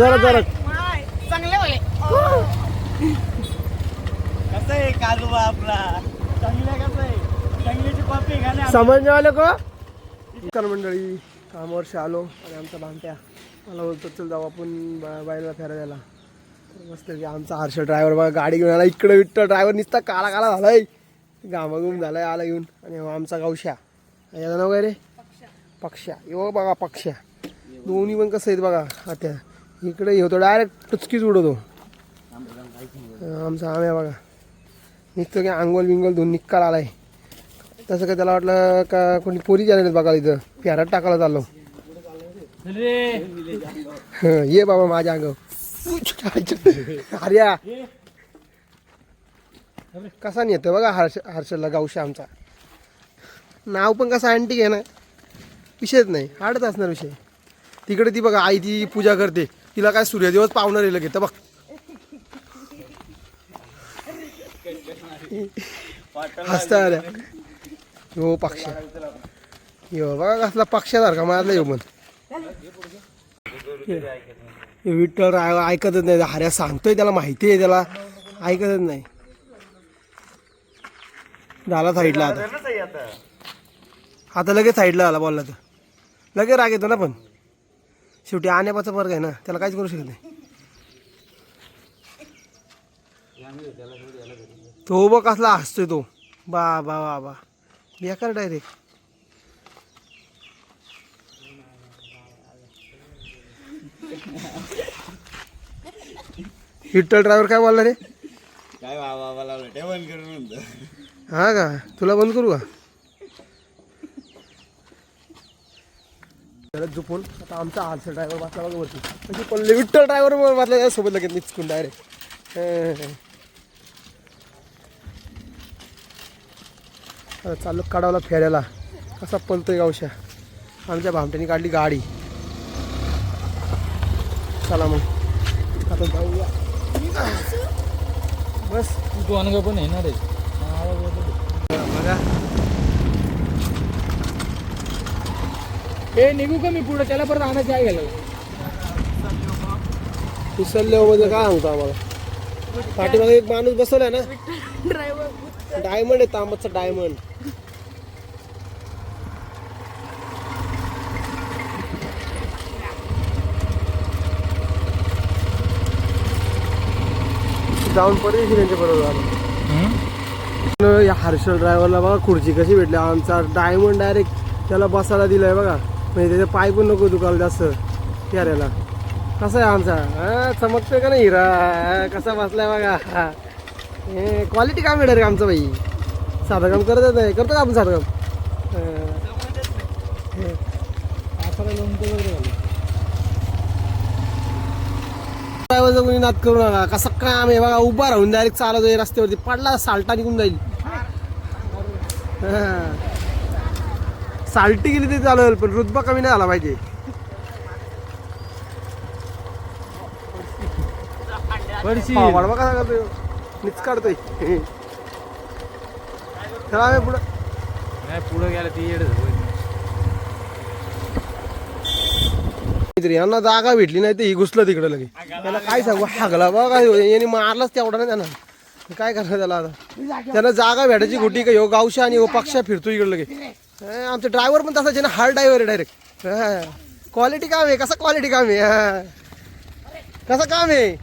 जरा जरा. चांगले होले कसं आहे कालवा आपला चांगल्या कसं आहे? चांगल्याची कॉपी घाला समजणे वाले को? नमस्कार मंडळी कामावरशी आलो आणि आमचा भामट्या. मला बोलतो चल जाऊ आपण बाईला फिरायला. तर मस्त की आमचा हर्ष ड्रायव्हर बघा गाडी घेऊन आला. इकडे विट्ट ड्रायव्हर निसता काला काला झालाय. घामाघूम झालाय आला घेऊन. आणि हा आमचा गावशा. याचं नाव काय रे? पक्षा. यो बघा पक्षा. दोन्ही पण कसं आहेत बघा आता. इकडे होतो डायरेक्ट टुचकीच उडवतो. आमचा आम्या बघा. निघतो की अंगोल बिंगोल धुवून निकाल आलाय. तसं काय त्याला वाटलं का कोणी पोरी जाणार बघा इथं? प्यारात टाकायला चाललो. हं, ये बाबा माझ्या अंग अरे कसा नाही येतो बघा हर्ष हर्षलला गावशा आमचा. नाव पण कसं अँटिक आहे ना? विषयच नाही. आडत असणार विषय. तिकडे ती बघा आई ती पूजा करते. तिला काय सूर्यदेवच पाहुणं येईल घेतं बघ. हसता अरे हो पक्ष. यो बघा कसला पक्षासारखा मारला येऊ पण. विठ्ठल राय ऐकतच नाही. हऱ्या सांगतोय त्याला माहिती आहे त्याला. ऐकतच नाही. झाला साईडला आता. आता लगेच साईडला आला बोलला तर. लगेच राग येतो ना पण. शेवटी आण्यापाचा वर्ग आहे ना त्याला काहीच करू शकत नाही. तो बघ कसला हसतोय तो. बा बा बा बा. बेकार डायरेक्ट विठ्ठल ड्रायव्हर काय बोलला रे? काय हा का? तुला बंद करू का? त्याला झोपून आता आमचा हालसर ड्रायव्हर बसला बघा वरती. म्हणजे पल्ले विठ्ठल ड्रायव्हर बसला सोबत लगेच निचकून डायरेक्ट चालू काढावला फेऱ्याला. कसा पलतोय गावशा. आमच्या भामट्याने काढली गाडी. चला मग. आता जाऊया. बस. तू अनगा पण येणार आहे. बघा. हे निघू का मी पुढे? त्याला परत आणायचं आहे गेलं मध्ये काय सांगतो आम्हाला? पाठीमागे एक माणूस बसवलाय ना? ड्रायव्हर डायमंड आहे तांबाचा डायमंड. जाऊन परदेशी त्यांच्या बरोबर या हर्षल ड्रायव्हरला बघा खुर्ची कशी भेटली. आमचा डायमंड डायरेक्ट त्याला बसायला दिलाय बघा. म्हणजे त्याचे पाय पण नको दुखायला जास्त प्याऱ्याला. कसा आहे आमचा? हा, चमकतोय का नाही हिरा? कसा बसलाय बघा? क्वालिटी काम का आमचं बाई? साधं काम करतच नाही करतो का आपण साधं काम? कोणी नाद करू नका. कसं काम आहे बघा. उभा राहून डायरेक्ट चालत आहे रस्त्यावरती पडला साल्टा निघून जाईल. हा. साल्टी गेली तरी चालेल पण रुतबा कमी नाही झाला पाहिजे. कसा करतोय मीच काढतोय. चला पुढं. नाही पुढे गेलं ती येड यांना जागा भेटली नाही तर ही घुसलं तिकडे लगे. त्याला काय सांगू? हागला बघा यांनी मारलाच तेवढा ना त्यांना. काय करणार त्याला आता? त्यांना जागा भेटायची कुठे का? ह्यो गावशा आणि ह्यो पक्षा फिरतो इकडे लगे. हे, आमचे ड्रायव्हर पण तसाच आहे ना हार्ड ड्रायव्हर आहे डायरेक्ट क्वालिटी काम आहे कसं क्वालिटी काम आहे हा. कसं काम आहे?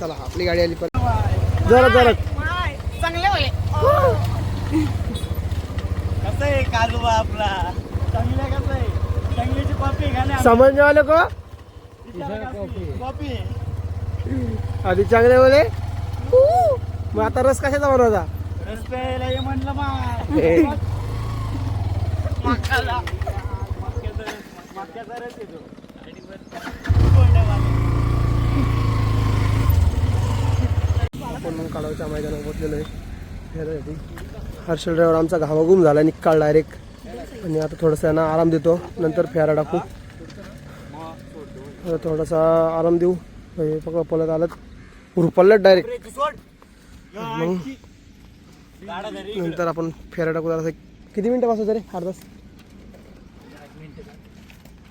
चला आपली गाडी आली पण. जरा जरा चांगले कसं आहे कालवा आपला चांगल्या कसं आहे? चांगल्याची कॉपी घाला समजणे वाले को? कॉपी आधी चांगले बोले मग आता रस कशाचा बनवता रस्त्याला ये म्हणलं मग. मक्याचा. मक्याचा रस येतो आपण मग काढावच्या मैदानावर पोचलेलो आहे. हर्षल ड्रायव्हर आमचा घामाघूम झाला निकाल डायरेक्ट आणि आता थोडंसं यांना आराम देतो. नंतर फेरा टाकू. थोडासा आराम देऊ. बघा पलत आलं. उरपल्लत डायरेक्ट मग नंतर आपण फेरा टाकू जरासं किती मिनटं बसू तरी? अर्धा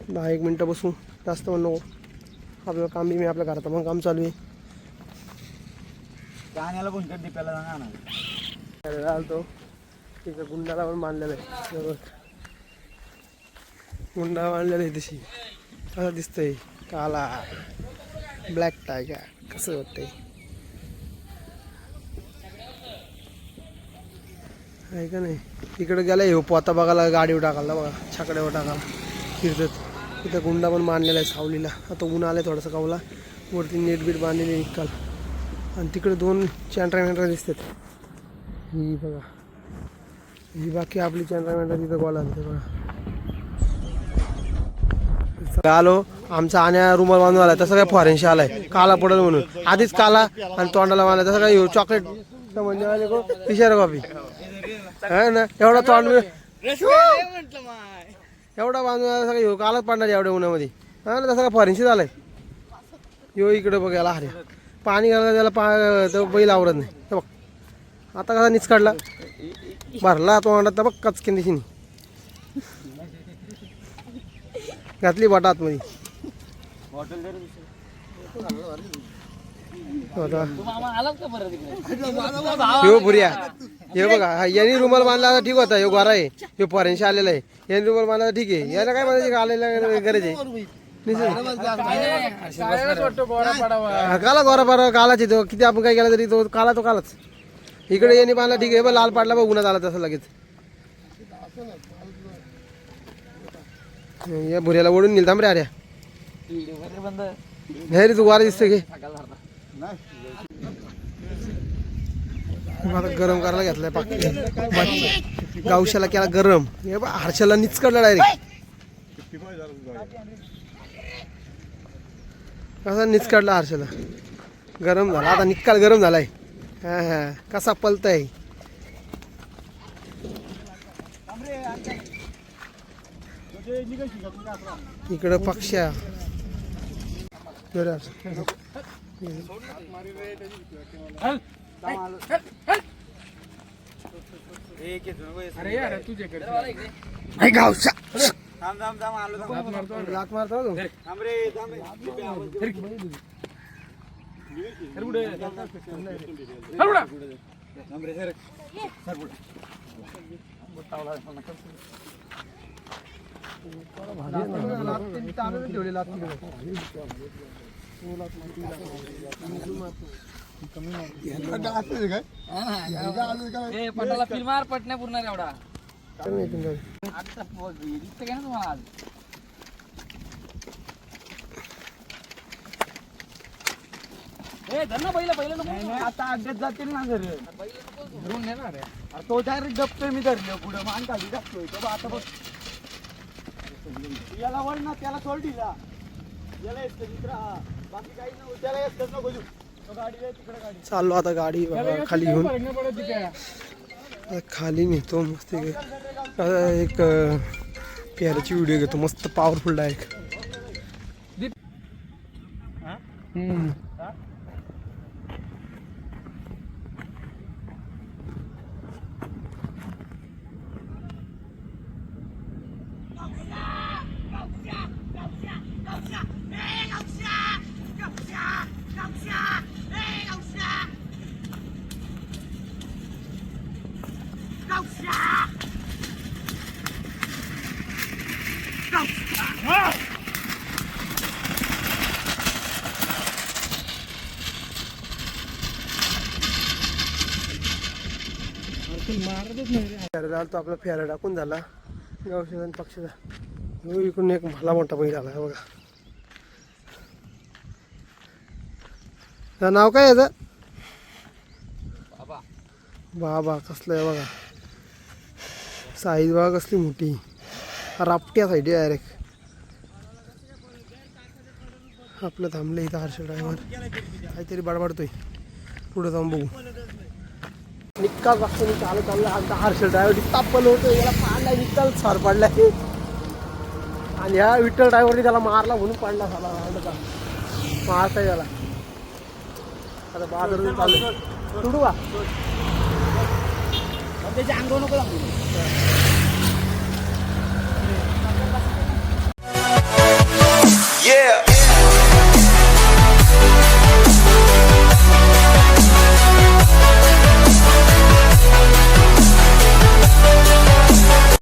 दहा एक मिनटं बसू. जास्त पण नको. आपलं काम बी मी आपल्या घरात मग काम चालू आहे. गाण्याला तिथं गुंडाला पण बांधलेलं आहे. गुंडा बांधलेला आहे तशी. कसं दिसतंय? काला. ब्लॅक टायगर कसं वाटतंय? आहे का नाही? इकडे गेला हे पोता बघायला गाडीवर टाकायला बघा छकड्यावर टाकायला. फिरतात तिथं गुंडा पण बांधलेला आहे सावलीला. आता ऊन आलं थोडंसं कावला वरती नेट बीट बांधलेली आहे निकाल आणि तिकडे दोन चॅन्ट्रा मॅन्ट्रा दिसतात. ही बघा. ही बाकी आपली चॅनल मॅन्ट्रा तिथं गोला तिथं बघा. आलो. आमचा आण्या रुमाल बांधून आलाय. तसं काय फॉरेनशी आलाय. काला पडल म्हणून. आधीच काला आणि तोंडाला बांधला तसं काय चॉकलेट म्हणजे आले पिशार कॉफी है ना एवढा तोंड म्हटलं माय. एवढा बांधून सगळं ह्यो कालच पडणार एवढ्या उन्हामध्ये. हा ना तसं काय फॉरेनशी झालाय. यो इकडे बघायला अरे. पाणी घालायला त्याला पा तो बैल आवडत नाही. हे बघ. आता कसा निच काढला भरला तो अंडात तर बघ कचकिन दिशीने. घातली बटा आतमध्ये. हॉटेल जर हे बघा हा यांनी रुमाल बांधला तर ठीक होता हे गोरा आहे हे फॉरेनशी आलेला आहे. यांनी रुमाल बांधला तर ठीक आहे. याला काय म्हणायचे आलेला गरज आहे. काला गोरा पाडा कालाच येतो किती आपण काय केला तरी तो काला तो कालाच. इकडे यांनी बांधला ठीक आहे. बघ लाल पाडला बघ उन्हात आला तसं लगेच. या भुऱ्याला ओढून नेल थांब रे अरे बंद नाही रे तू वारा दिसतोय घे आता गरम करायला घेतलाय पाक. गावशाला केला गरम. हे बघ हर्षाला निचकडला डायरेक्ट कसा निचकडला हर्षाला गरम झाला. आता निकाल गरम झालाय. हा हा. कसा पलताय. इकडं पक्ष्या. बरं. अरे यार तुझे आई गावशा थांब थांब थांब आलो थांब लात मारतो तू सर सर पुढे. ठेवली लात तिकडे. पटाला फिल्म मार पटण्या पूर्ण एवढा. आता दिसतं ना तुम्हाला आज? ए धर ना पहिलं पहिलं नको. आता अड्ड्यात जातील ना सर धरून नेणार रे. अरे तो डायरेक्ट गपतोय मी धरलं पुढं मान खाली टाकतोय. तो आता बघ. याला वळ ना त्याला सोड दिला याला येत मित्र बाकी काही नको त्याला येत नको आहे चाललो आता गाडी बघा खाली घेऊन. खाली नेतो मस्त एक पेऱ्याची व्हिडिओ घेतो. मस्त पॉवरफुल डायरेक्ट फेरा तो आपला फेरा टाकून झाला. गावशेजा आणि पक्षाचा. हो इकडून एक भला मोठा बैल आला आहे बघा नाव काय याचं बाबा. कसलं आहे बघा. साईज बघा कसली मोठी. रापट्या साईड डायरेक्ट आपलं थांबलं इथं हर्ष ड्रायव्हर काहीतरी बडबडतोय. पुढं जाऊन बघू. निकाल रस्त्याने चालत चालला आमचा हर्षल ड्रायव्हर तापलं होतं याला पाडला निकाल सार पाडला आणि ह्या विठ्ठल ड्रायव्हरने त्याला मारला म्हणून पाडला झाला का मारता त्याला आता बाजार चालू सोडू का? त्याची अंग नको Yeah!